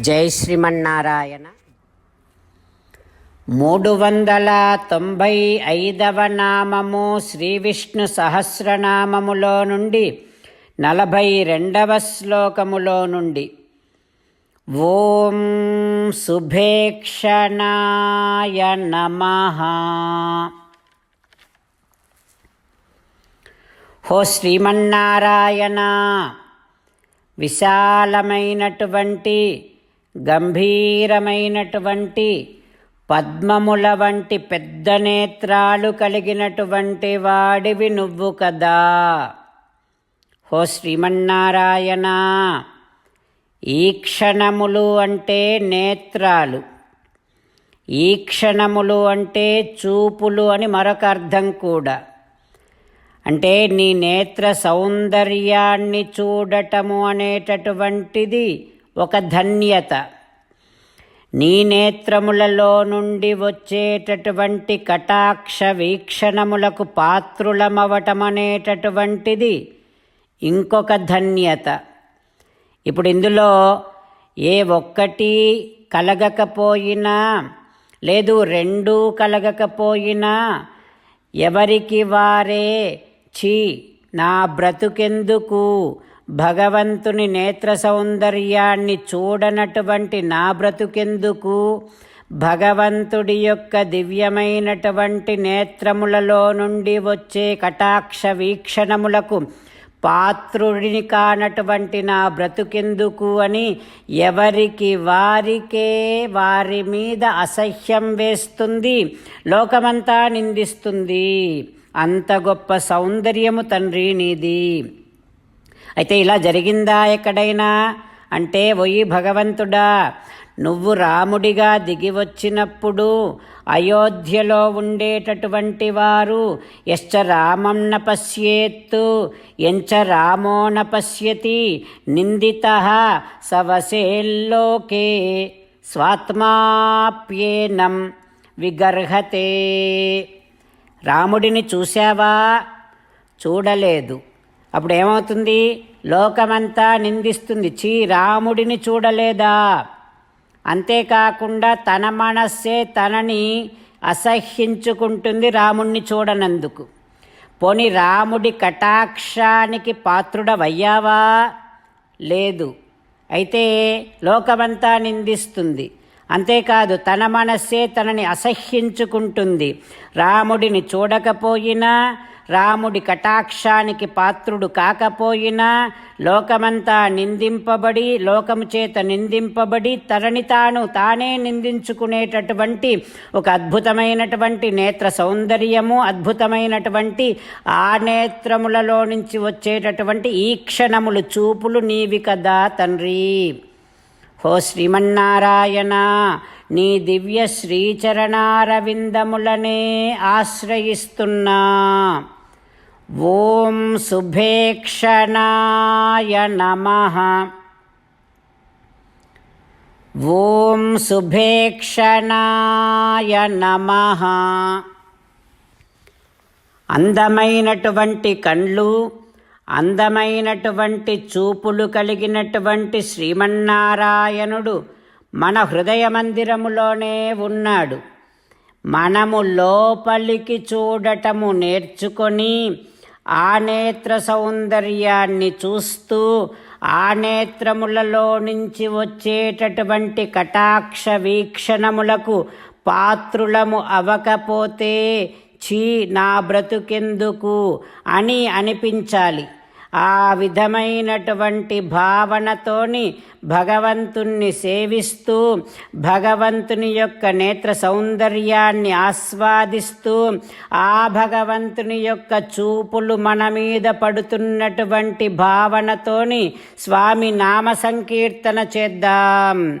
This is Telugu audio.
జై శ్రీమన్నారాయణ. మూడు వందల తొంభై ఐదవ నామము శ్రీ విష్ణు సహస్రనామములో నుండి నలభై రెండవ శ్లోకములో నుండి. ఓం శుభేక్షణాయ నమ. హో శ్రీమన్నారాయణ విశాలమైనటువంటి గంభీరమైనటువంటి పద్మముల వంటి పెద్ద నేత్రాలు కలిగినటువంటి వాడివి నువ్వు కదా. హో శ్రీమన్నారాయణ ఈ క్షణములు అంటే నేత్రాలు. ఈ క్షణములు అంటే చూపులు అని మరొక అర్థం కూడా. అంటే నీ నేత్ర సౌందర్యాన్ని చూడటము అనేటటువంటిది ఒక ధన్యత. నీ నేత్రములలో నుండి వచ్చేటటువంటి కటాక్ష వీక్షణములకు పాత్రులమవటమనేటటువంటిది ఇంకొక ధన్యత. ఇప్పుడు ఇందులో ఏ ఒక్కటి కలగకపోయినా లేదు రెండూ కలగకపోయినా ఎవరికి వారే ఛీ నా బ్రతుకెందుకు? భగవంతుని నేత్ర సౌందర్యాన్ని చూడనటువంటి నా బ్రతుకెందుకు? భగవంతుడి యొక్క దివ్యమైనటువంటి నేత్రములలో నుండి వచ్చే కటాక్ష వీక్షణములకు పాత్రుడిని కానటువంటి నా బ్రతుకెందుకు అని ఎవరికి వారికే వారి మీద అసహ్యం వేస్తుంది లోకమంతా నిందిస్తుంది. అంత గొప్ప సౌందర్యము తండ్రి నీది. అయితే ఇలా జరిగిందా ఎక్కడైనా? అంటే ఒయ్యి భగవంతుడా నువ్వు రాముడిగా దిగివచ్చినప్పుడు అయోధ్యలో ఉండేటటువంటి వారు ఎశ్చ రామం న పశ్యేత్తు ఎంచ రామో నపశ్యతి పశ్యతి నిందిత సవసేల్లోకే స్వాత్మాప్యేనం విగర్హతే. రాముడిని చూశావా? చూడలేదు. అప్పుడు ఏమవుతుంది లోకమంతా నిందిస్తుంది. చీ రాముడిని చూడలేదా? అంతేకాకుండా తన మనస్సే తనని అసహ్యించుకుంటుంది రాముణ్ణి చూడనందుకు. పోని రాముడి కటాక్షానికి పాత్రుడవయ్యావా? లేదు. అయితే లోకమంతా నిందిస్తుంది. అంతేకాదు తన మనస్సే తనని అసహ్యించుకుంటుంది. రాముడిని చూడకపోయినా రాముడి కటాక్షానికి పాత్రుడు కాకపోయినా లోకమంతా నిందింపబడి లోకము చేత నిందింపబడి తనని తాను తానే నిందించుకునేటటువంటి ఒక అద్భుతమైనటువంటి నేత్ర సౌందర్యము అద్భుతమైనటువంటి ఆ నేత్రములలో నుంచి వచ్చేటటువంటి ఈ క్షణములు చూపులు నీవి కదా తండ్రి. హో శ్రీమన్నారాయణ నీ దివ్య శ్రీచరణారవిందములనే ఆశ్రయిస్తున్నా. ఓం శుభేక్షణాయ నమ. ఓం శుభేక్షణాయ నమ. అందమైనటువంటి కళ్ళు అందమైనటువంటి చూపులు కలిగినటువంటి శ్రీమన్నారాయణుడు మన హృదయ మందిరములోనే ఉన్నాడు. మనము లోపలికి చూడటము నేర్చుకొని ఆ నేత్ర సౌందర్యాన్ని చూస్తూ ఆ నేత్రములలో నుంచి వచ్చేటటువంటి కటాక్ష వీక్షణములకు పాత్రులము అవకపోతే ఛీ నా బ్రతుకెందుకు అని అనిపించాలి. ఆ విధమైనటువంటి భావనతోని భగవంతుణ్ణి సేవిస్తూ భగవంతుని యొక్క నేత్ర సౌందర్యాన్ని ఆస్వాదిస్తూ ఆ భగవంతుని యొక్క చూపులు మన మీద పడుతున్నటువంటి భావనతోని స్వామి నామ సంకీర్తన చేద్దాం.